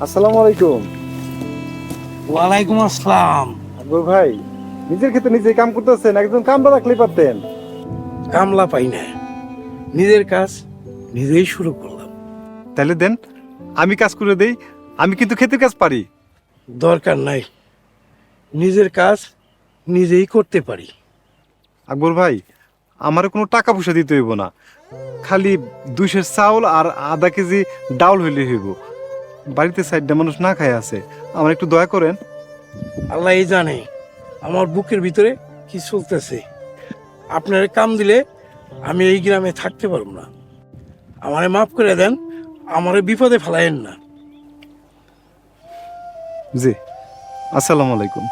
আসসালামু আলাইকুম। ওয়ালাইকুম আসসালাম। আকবর ভাই নিজের ক্ষেত্রে নিজে কাম করতেছেন একজন কামলা রাখলেই পারতেন। কামলা পাই না। নিজের কাজ নিজেই শুরু করলাম। তাহলে দেন আমি কাজ করে দেই আমি কিন্তু ক্ষেতের কাজ পারি। দরকার নাই। নিজের কাজ নিজেই করতে পারি। আকবর ভাই আমার কোনো টাকা পয়সা দিতে হইব না। খালি দুইশের চাউল আর আধা কেজি ডাউল হইলে হইব। বাড়িতে সাইডটা মানুষ না খায় আছে। আমার একটু দয়া করেন। আল্লাহ এই জানে আমার বুকের ভিতরে কি চলতেছে। আপনার কাম দিলে আমি এই গ্রামে থাকতে পারব না। আমারে মাফ করে দেন আমারে বিপদে ফেলায়েন না। জি আসসালামু আলাইকুম।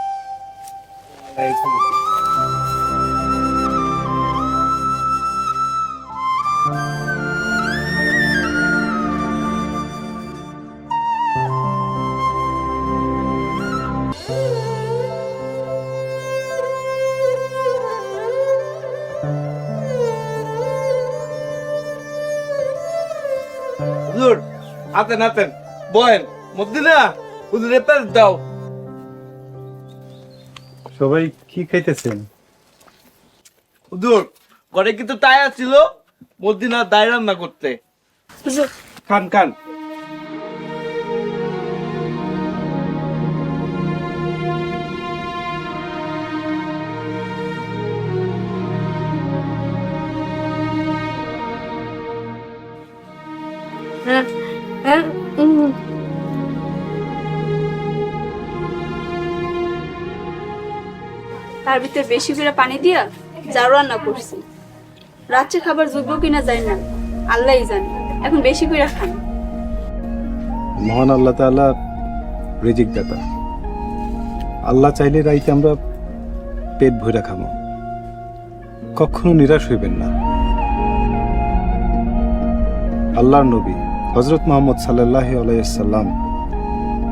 হুজুর আতেন আতেন বয়েন মদ্দিনা হুজুরে পেস দাও। সবাই কি খাইতেছেন? হুজুর ঘরে কিন্তু তাই আছিল মদ্দিনা দায় রান্না করতে। খান খান। তার ভিতরে বেশি করে পানি দিয়া জারু রান্না করছি। রাত্রে খাবার যোগ্য কিনা যায় না। আল্লাহই জানে। এখন বেশি করে খান। মহান আল্লাহ তাআলা রিজিক দাতা। আল্লাহ চাইলে রাইতে আমরা পেট ভরে খামো। কখনো নিরাশ হইবেন না। আল্লাহর নবী। হজরত মোহাম্মদ সাল্লাহ আলাইসাল্লাম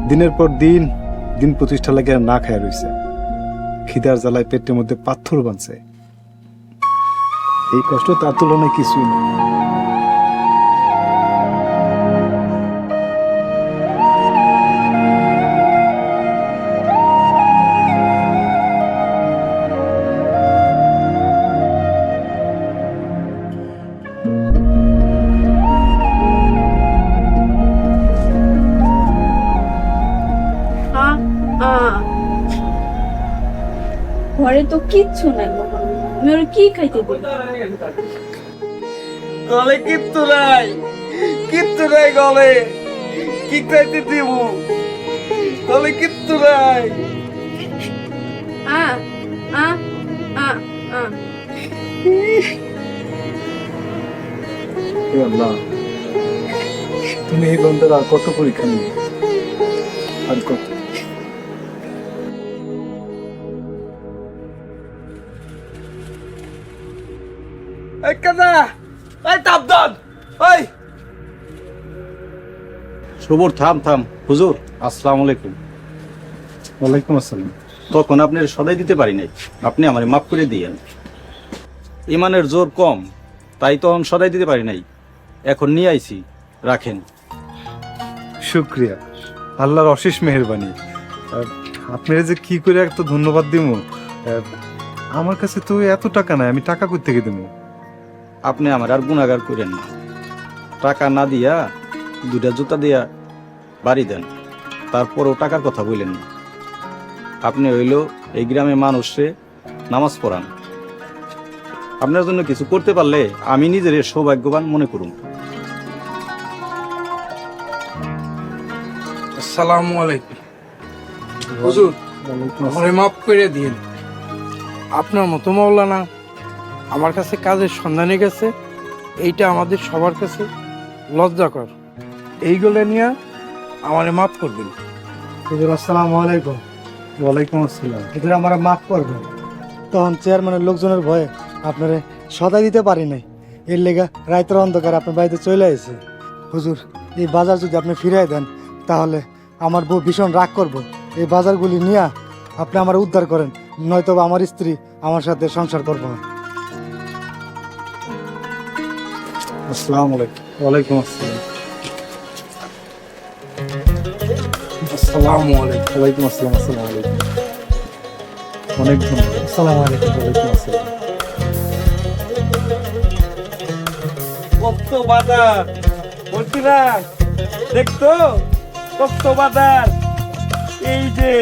দিনের পর দিন দিন প্রতিষ্ঠা লাগে না খায় রয়েছে খিদার জ্বালায় পেটের মধ্যে পাথর বানছে এই কষ্ট তার তুলনায় কিছুই না। ঘরে তো কিচ্ছু নাই আমি ওর কি খাইতে দেব? গলে কিত্তু নাই কিত্তু নাই গলে। কি খাইতে দিব? গলে কিত্তু নাই। আ আ আ আ। আল্লাহ তুমি এই বন্ধের আর কত পরীক্ষা নিবে আর কত? এই কাদা এই তাপদান ওই সবুর থাম থাম। হুজুর আসসালামু আলাইকুম। ওয়ালাইকুম আসসালাম। তখন আপনি সদাই দিতে পারি নাই। আপনি আমার মাফ করে দিয়েন। ইমানের জোর কম তাই তখন সদাই দিতে পারি নাই। এখন নিয়ে আইছি রাখেন। শুক্রিয়া। আল্লাহর অশেষ মেহরবানি। আপনারা যে কি করে এত ধন্যবাদ দিব আমার কাছে তো এত টাকা নাই আমি টাকা কোথা থেকে দেবো আপনি আমার আর গুণাগার করেন না। টাকা না দিয়া দুটা জুতা দিয়া বাড়ি দেন তারপরও টাকার কথা বললেন না। আপনি হইল এই গ্রামে মানুষে নামাজ পড়ান। আপনার জন্য কিছু করতে পারলে আমি নিজের সৌভাগ্যবান মনে করুন। আসসালামু আলাইকুম। হুজুর আমারে মাফ করে দিন আপনার মতো মৌলানা আমার কাছে কাজের সন্ধানে গেছে এইটা আমাদের সবার কাছে লজ্জাকর এইগুলো নিয়ে আমারে মাফ করবেন। হুজুর আসসালামু আলাইকুম। ওয়ালাইকুম আসসালাম। হুজুর আমার মাফ করবেন। তখন চেয়ারম্যানের লোকজনের ভয়ে আপনারে সদাই দিতে পারি নাই। এর লেগা রাইতের অন্ধকার আপনার বাড়িতে চলে আসে হুজুর এই বাজার যদি আপনি ফিরাই দেন তাহলে আমার বউ ভীষণ রাগ করব। এই বাজারগুলি নিয়ে আপনি আমার উদ্ধার করেন নয়তো আমার স্ত্রী আমার সাথে সংসার করব না। আসসালামু আলাইকুম। ওয়ালাইকুম আসসালাম। আসসালামু আলাইকুম। ওয়ালাইকুম আসসালাম আসসালামু আলাইকুম। অনেক ধন্যবাদ। আসসালামু আলাইকুম ওয়ালাইকুম আসসালাম। কত বাজার বলছি না দেখতো কত বাজার এই যে